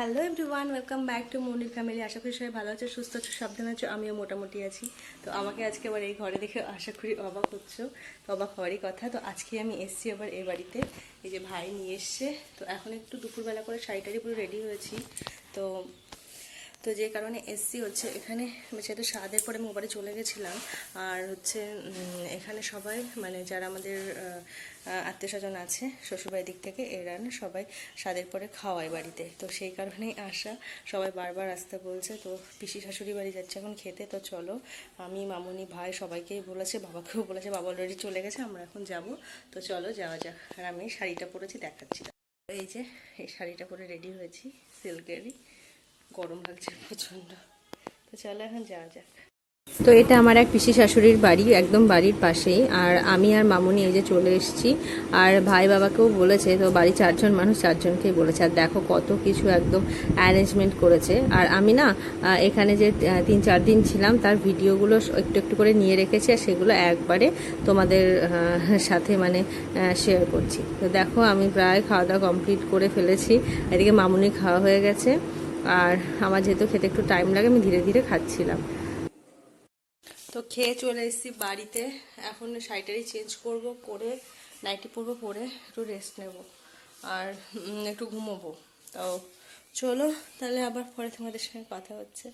Hello everyone welcome back to Monir family আশা করি সবাই ভালো আছে, সুস্থ আছো, সাবধান আছো, আমিও মোটামুটি আছি। তো আমাকে আজকে আবার এই ঘরে দেখে আশা করি অবাক হচ্ছো, তো অবাক হওয়ারই কথা। তো আজকে আমি এসছি আবার এই বাড়িতে, এই যে ভাই নিয়ে এসছে। তো এখন একটু দুপুরবেলা করে শাড়িটারি পুরো রেডি হয়েছি। তো তো যে কারণে এসছি হচ্ছে, এখানে যেহেতু স্বাদের পরে আমি ওবারে চলে গেছিলাম, আর হচ্ছে এখানে সবাই মানে যারা আমাদের আত্মীয় স্বজন আছে, শ্বশুরবাড়ির দিক থেকে, এরা সবাই স্বাদের পরে খাওয়ায় বাড়িতে। তো সেই কারণেই আসা সবাই বারবার আসতে বলছে, তো পিসি শাশুড়ি বাড়ি যাচ্ছে এখন খেতে, তো চলো, আমি, মামুনি, ভাই সবাইকেই বলেছে, বাবাকেও বলেছে, বাবা অলরেডি চলে গেছে, আমরা এখন যাব। তো চলো, যাওয়া যাক। আর আমি শাড়িটা পরেছি, দেখাচ্ছি। এই যে, এই শাড়িটা পরে রেডি হয়েছি সিল্কেরই গরম লাগছে প্রচণ্ড। তো চলো এখন যাওয়া যাক। তো এটা আমার এক পিসি শাশুড়ির বাড়ি, একদম বাড়ির পাশেই আর আমি আর মামুনি এই যে চলে এসেছি। আর ভাই বাবাকেও বলেছে, তো বাড়ি চারজন মানুষ চারজনকেই বলেছে। আর দেখো কত কিছু একদম অ্যারেঞ্জমেন্ট করেছে। আর আমি না এখানে যে তিন চার দিন ছিলাম, তার ভিডিওগুলো একটু একটু করে নিয়ে রেখেছি। আর সেগুলো একবারে তোমাদের সাথে মানে শেয়ার করছি। তো দেখো আমি প্রায় খাওয়া দাওয়া কমপ্লিট করে ফেলেছি। এদিকে মামুনি খাওয়া হয়ে গেছে। আর আমার যেহেতু খেতে একটু টাইম লাগে, আমি ধীরে ধীরে খাচ্ছিলাম। তো খেয়ে চলে এসেছি বাড়িতে। এখন শাড়িটারি চেঞ্জ করব করে নাইটি পরবো, পরে একটু রেস্ট নেব আর একটু ঘুমোবো। তাও চলো, তাহলে আবার পরে তোমাদের সঙ্গে কথা হচ্ছে।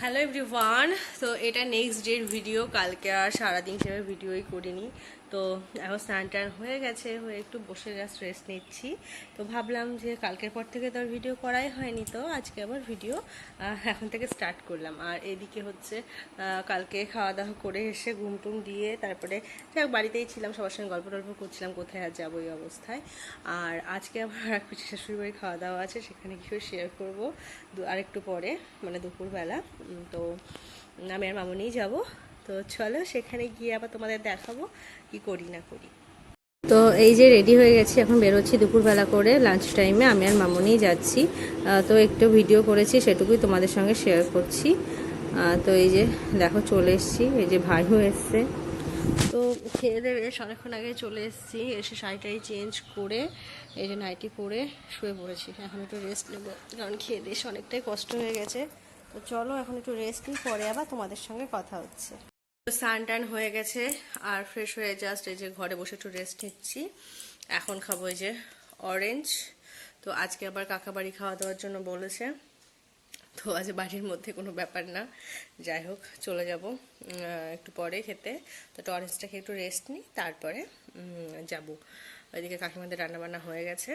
হ্যালো এভরিওয়ান তো এটা নেক্সট ডের ভিডিও কালকে আর সারাদিন সেভাবে ভিডিওই করিনি। তো এখন স্নান টান হয়ে গেছে, হয়ে একটু বসে জাস্ট রেস্ট নিচ্ছি। তো ভাবলাম যে কালকের পর থেকে তো আর ভিডিও করাই হয়নি তো, আজকে আবার ভিডিও এখন থেকে স্টার্ট করলাম। আর এদিকে হচ্ছে কালকে খাওয়া দাওয়া করে এসে ঘুম টুম দিয়ে তারপরে যাক বাড়িতেই ছিলাম, সবার সঙ্গে গল্প টল্প করছিলাম, কোথায় আর যাব এই অবস্থায়। আর আজকে আমার এক পিসি শাশুড়ি খাওয়া দাওয়া আছে, সেখানে কিছু শেয়ার করব আরেকটু পরে মানে দুপুরবেলা। তো আমি আর মামুনিই যাব। তো চলো সেখানে গিয়ে আবার তোমাদের দেখাবো কি করি না করি। তো এই যে রেডি হয়ে গেছি, এখন বেরোচ্ছি দুপুরবেলা করে লাঞ্চ টাইমে আমি আর মামুনিই যাচ্ছি। তো একটু ভিডিও করেছি, সেটুকুই তোমাদের সঙ্গে শেয়ার করছি। তো এই যে দেখো চলে এসছি, এই যে ভাইও এসছে। তো খেয়ে দেবে বেশ অনেকক্ষণ আগে চলে এসেছি, এসে শাড়িটাই চেঞ্জ করে, এই যে নাইটি পরে শুয়ে পড়েছি। এখন একটু রেস্ট নেব, কারণ খেয়ে দিয়ে অনেকটাই কষ্ট হয়ে গেছে। তো চলো এখন একটু রেস্ট নিই, পরে আবার তোমাদের সঙ্গে কথা হচ্ছে। স্নান টান হয়ে গেছে, আর ফ্রেশ হয়ে জাস্ট এই যে ঘরে বসে একটু রেস্ট নিচ্ছি। এখন খাব এই যে অরেঞ্জ তো আজকে আবার কাকা বাড়ি খাওয়া দাওয়ার জন্য বলেছে। তো আজ বাড়ির মধ্যে কোনো ব্যাপার না। যাই হোক, চলে যাব একটু পরে খেতে। তো অরেঞ্জটা খেয়ে একটু রেস্ট নিই, তারপরে যাব। ওইদিকে কাকিমাদের রান্নাবান্না হয়ে গেছে।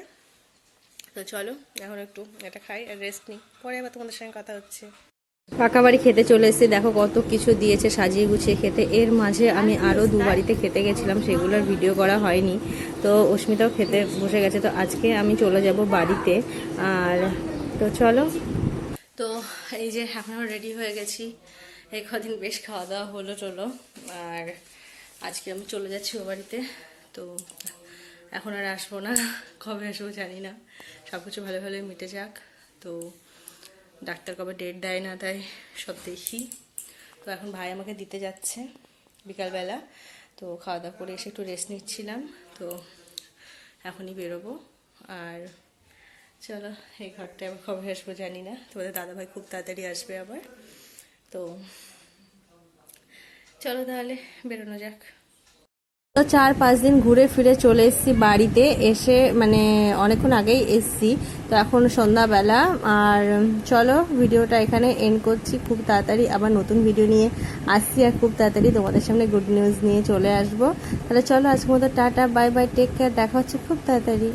তো চলো, এখন একটু এটা খাই আর রেস্ট নিই। পরে আবার তোমাদের সঙ্গে কথা হচ্ছে। কাকা বাড়ি খেতে চলে এসেছি। দেখো কত কিছু দিয়েছে সাজিয়ে গুছিয়ে খেতে। এর মাঝে আমি আরও দু বাড়িতে খেতে গেছিলাম, সেগুলোর ভিডিও করা হয়নি। তো অস্মিতাও খেতে বসে গেছে। তো আজকে আমি চলে যাব বাড়িতে। আর তো চলো। তো এই যে এখন রেডি হয়ে গেছি। এই কদিন বেশ খাওয়া দাওয়া হলো, চলো। আর আজকে আমি চলে যাচ্ছি ও বাড়িতে। তো এখন আর আসব না। কবে আসব জানি না। সব কিছু ভালো ভালোই মিটে যাক। তো ডাক্তার কবে ডেট দেয় না দেয়, সব দেখি। তো এখন ভাই আমাকে দিতে যাচ্ছে বিকালবেলা। তো খাওয়া দাওয়া করে এসে একটু রেস্ট নিচ্ছিলাম। তো এখনই বেরোবো। আর চলো, এই ঘরটায় আবার কবে আসব জানি না। তোমাদের দাদাভাই খুব তাড়াতাড়ি আসবে আবার। তো চলো তাহলে, বেরোনো যাক। তো চার, পাঁচ দিন ঘুরে ফিরে চলে এসেছি বাড়িতে। এসে মানে অনেকক্ষণ আগেই এসছি। তো এখন সন্ধ্যাবেলা। আর চলো, ভিডিওটা এখানে এন্ড করছি। খুব তাড়াতাড়ি আবার নতুন ভিডিও নিয়ে আসছি আর খুব তাড়াতাড়ি তোমাদের সামনে গুড নিউজ নিয়ে চলে আসব। তাহলে চলো, আজকের মতো tata bye bye take care দেখা হচ্ছে খুব তাড়াতাড়ি।